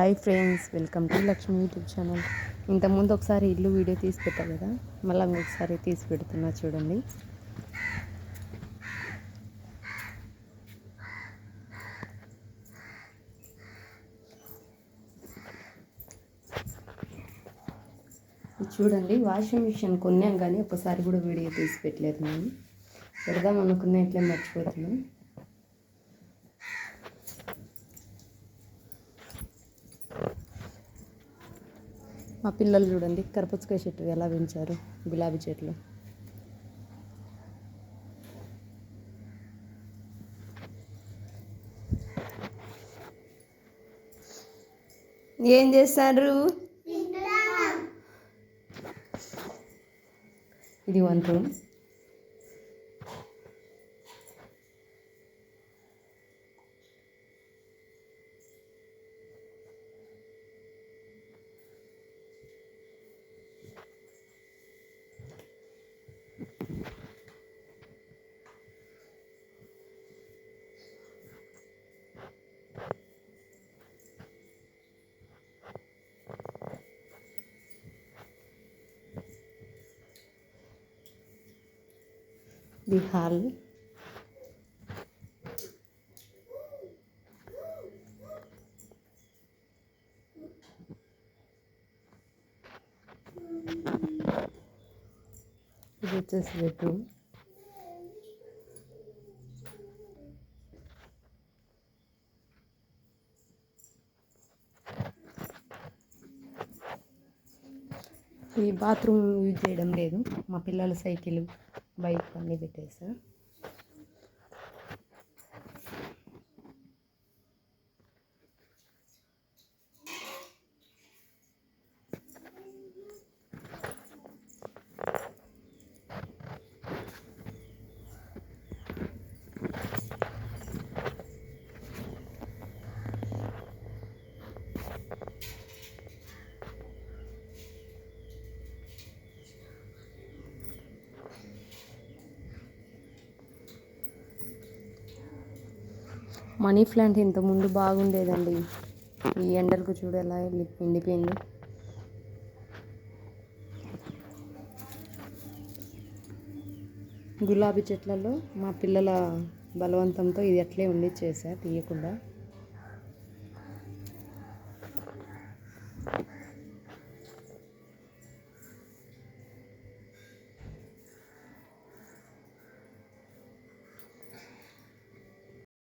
Hi friends welcome to Lakshmi YouTube channel ఇంతకుముందు ఒకసారి ఇల్లు వీడియో తీసి పెట్టా కదా? మళ్ళీ ఇంకొకసారి తీసి పెడుతున్నా చూడండి. చూడండి వాషింగ్ మిషన్ కొన్నాం కానీ ఒకసారి కూడా వీడియో తీసి పెట్టలేదు నేను. పెడదాం అనుకున్న ఇట్లా మర్చిపోతున్నాం. మా పిల్లలు చూడండి కరపచ్చకాయ చెట్టు ఎలా పెంచారు గులాబీ చెట్లు. ఏం చేస్తారు? ఇది వన్ రూమ్ বিহাল Thank you. ఇది వచ్చేసి బెడ్రూమ్ ఈ బాత్రూమ్ యూజ్ చేయడం లేదు. మా పిల్లల సైకిల్ బైక్ అన్నీ పెట్టేసా. మనీ ప్లాంట్ ఇంతకుముందు బాగుండేదండి. ఈ ఎండలకు చూడు ఎలా ఎండిపోయింది. గులాబీ చెట్లలో మా పిల్లల బలవంతంతో ఇది అట్లే ఉండి చేశా తీయకుండా.